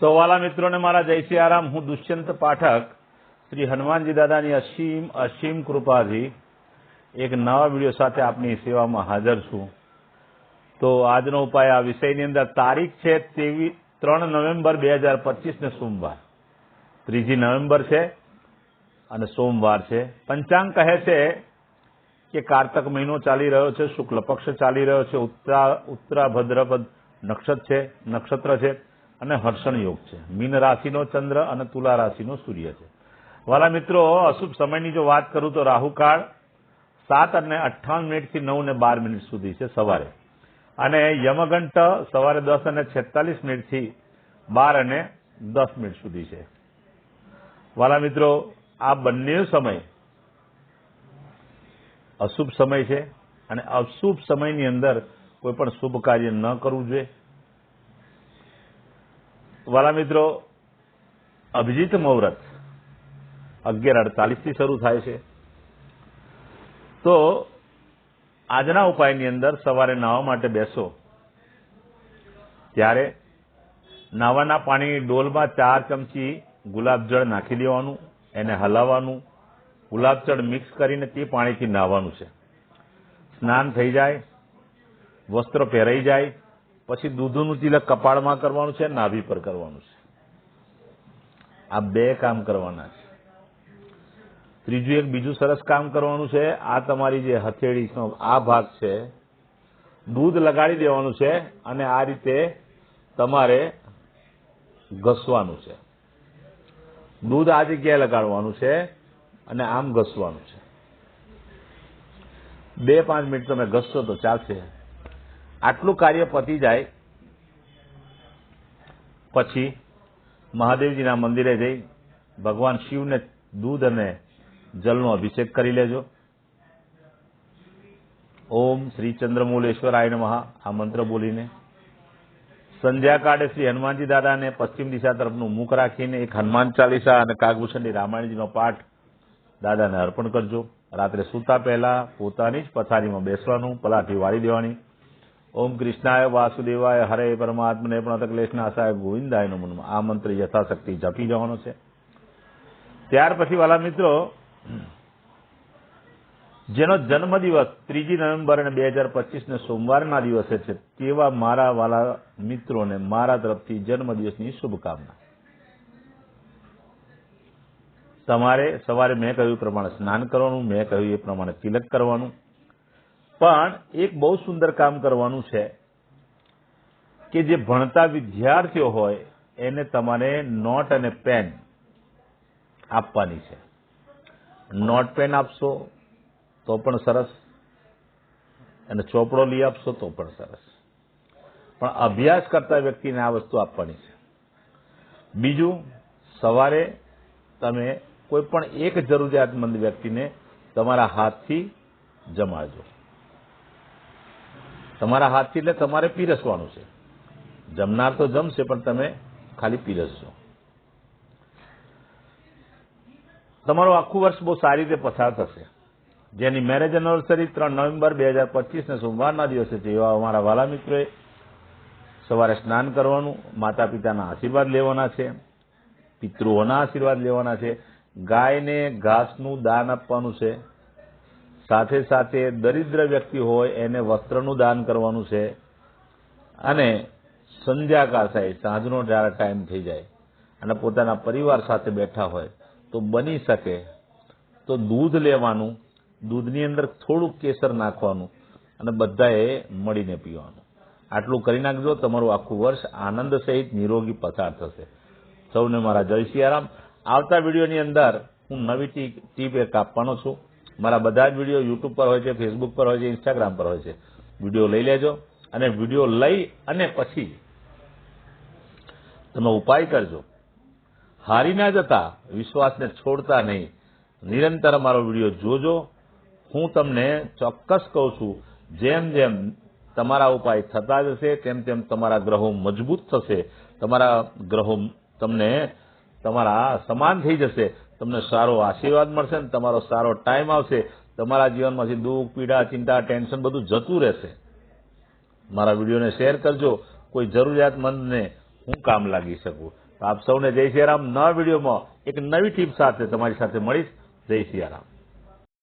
તો વાલા મિત્રોને મારા જય આરામ. હું દુષ્યંત પાઠક શ્રી હનુમાનજી દાદાની અસીમ અસીમ કૃપાથી એક નવા વીડિયો સાથે આપની સેવામાં હાજર છું. તો આજનો ઉપાય આ વિષયની અંદર. તારીખ છે તેવી ત્રણ નવેમ્બર બે હજાર પચીસ ને સોમવાર. ત્રીજી નવેમ્બર છે અને સોમવાર છે. પંચાંગ કહે છે કે કારતક મહિનો ચાલી રહ્યો છે, શુક્લ પક્ષ ચાલી રહ્યો છે, ઉત્તરા ઉત્તરા, ભદ્રપદ નક્ષત્ર છે નક્ષત્ર છે. અને હર્ષણ યોગ છે. મીન રાશિનો ચંદ્ર અને તુલા રાશિનો સૂર્ય છે. વાલા મિત્રો, અશુભ સમયની જો વાત કરું તો રાહુકાળ સાત અને અઠ્ઠાવન મિનિટથી નવ ને બાર મિનિટ સુધી છે સવારે. અને યમઘંટ સવારે દસ અને છેતાલીસ મિનિટથી બાર અને દસ મિનિટ સુધી છે. વાલા મિત્રો, આ બંને સમય અશુભ સમય છે અને અશુભ સમયની અંદર કોઈ પણ શુભ કાર્ય ન કરવું જોઈએ. વાલા મિત્રો, અભિજીત મુહૂર્ત અગિયાર અડતાલીસથી શરૂ થાય છે. તો આજના ઉપાયની અંદર સવારે નાહવા માટે બેસો. ત્યારે નાવાના પાણી ડોલમાં ચાર ચમચી ગુલાબજળ નાખી દેવાનું, એને હલાવવાનું, ગુલાબજળ મિક્સ કરીને તે પાણીથી નાહવાનું છે. સ્નાન થઈ જાય, વસ્ત્ર પહેરાઈ જાય પછી દૂધનું તિલક કપાળમાં કરવાનું છે, નાભી પર કરવાનું છે. આ બે કામ કરવાના છે. ત્રીજું એક બીજું સરસ કામ કરવાનું છે, આ તમારી જે હથેળીનો આ ભાગ છે, દૂધ લગાડી દેવાનું છે અને આ રીતે તમારે ઘસવાનું છે. દૂધ આ જગ્યાએ લગાડવાનું છે અને આમ ઘસવાનું છે. બે પાંચ મિનિટ તમે ઘસશો તો ચાલશે. આટલું કાર્ય પતી જાય, પછી મહાદેવજીના મંદિરે જઈ ભગવાન શિવને દૂધ અને જલનો અભિષેક કરી લેજો. ઓમ શ્રી ચંદ્રમૂલેશ્વરાય નમઃ, આ મંત્ર બોલીને. સંધ્યાકાળે શ્રી હનુમાનજી દાદાને પશ્ચિમ દિશા તરફનું મુખ રાખીને એક હનુમાન ચાલીસા અને કાગભૂષણની રામાયણજીનો પાઠ દાદાને અર્પણ કરજો. રાત્રે સૂતા પહેલા પોતાની જ પથારીમાં બેસવાનું, પલાઠી વાળી દેવાની. ઓમ કૃષ્ણાય વાસુદેવાય, હરે પરમાત્મને નાશાય ગોવિંદાય નમઃ આ મંત્ર યથાશક્તિ જપી જવાનો છે. ત્યાર પછી વાલા મિત્રો, જેનો જન્મદિવસ ત્રીજી નવેમ્બર અને બે હજાર પચીસને સોમવારના દિવસે છે, તેવા મારા વાલા મિત્રોને મારા તરફથી જન્મદિવસની શુભકામના. તમારે સવારે મેં કહ્યું પ્રમાણે સ્નાન કરવાનું, મેં કહ્યું એ પ્રમાણે તિલક કરવાનું. પણ એક બહુ સુંદર કામ કરવાનું છે કે જે ભણતા વિદ્યાર્થીઓ હોય, એને તમારે નોટ અને પેન આપવાની છે. નોટ પેન આપશો તો પણ સરસ. અને ચોપડો લઈ આપશો તો પણ સરસ. પણ અભ્યાસ કરતા વ્યક્તિને આ વસ્તુ આપવાની છે. બીજું, સવારે તમે કોઈ પણ એક જરૂરિયાતમંદ વ્યક્તિને તમારા હાથથી જમાડજો. તમારા હાથથી એટલે તમારે પીરસવાનું છે. જમનાર તો જમશે, પણ તમે ખાલી પીરસજો. તમારું આખું વર્ષ બહુ સારી રીતે પસાર થશે. જેની મેરેજ એનિવર્સરી ત્રણ નવેમ્બર બે હજાર પચીસને સોમવારના દિવસે છે એવા અમારા વાલા મિત્રોએ સવારે સ્નાન કરવાનું માતા પિતાના આશીર્વાદ લેવાના છે, પિતૃઓના આશીર્વાદ લેવાના છે. ગાયને ઘાસનું દાન આપવાનું છે. સાથે સાથે દરિદ્ર વ્યક્તિ હોય એને વસ્ત્રનું દાન કરવાનું છે. અને સંધ્યાકાળ થાય, સાંજનો જ્યારે ટાઈમ થઈ જાય અને પોતાના પરિવાર સાથે બેઠા હોય, તો બની શકે. તો દૂધ લેવાનું, દૂધની અંદર થોડુંક કેસર નાખવાનું અને બધાએ મળીને પીવાનું. આટલું કરી નાખજો, તમારું આખું વર્ષ આનંદ સહિત નિરોગી પસાર થશે. સૌને મારા જય સિયારામ આવતા વિડીયોની અંદર હું નવી ટીપ એક આપવાનો છું. મારા બધા જ વીડિયો યુટ્યુબ પર હોય છે ફેસબુક પર હોય છે ઇન્સ્ટાગ્રામ પર હોય છે. વીડિયો લઈ લેજો અને વીડિયો લઈ અને પછી તમે ઉપાય કરજો. હારી ના જતા, વિશ્વાસને છોડતા નહીં. નિરંતર મારો વીડિયો જોજો. હું તમને ચોક્કસ કહું છું, જેમ જેમ તમારા ઉપાય થતા જશે, તેમ તેમ તમારા ગ્રહો મજબૂત થશે. તમારા ગ્રહો તમને તમારા સમાન થઈ જશે. તમને સારો આશીર્વાદ મળશે ને તમારો સારો ટાઈમ આવશે. તમારા જીવનમાંથી દુઃખ, પીડા, ચિંતા ટેન્શન બધું જતું રહેશે. મારા વિડીયોને શેર કરજો. કોઈ જરૂરિયાતમંદને હું કામ લાગી શકું. આપ સૌને જય સિયારામ નવા વિડીયોમાં એક નવી ટીપ સાથે તમારી સાથે મળીશ. જય સિયારામ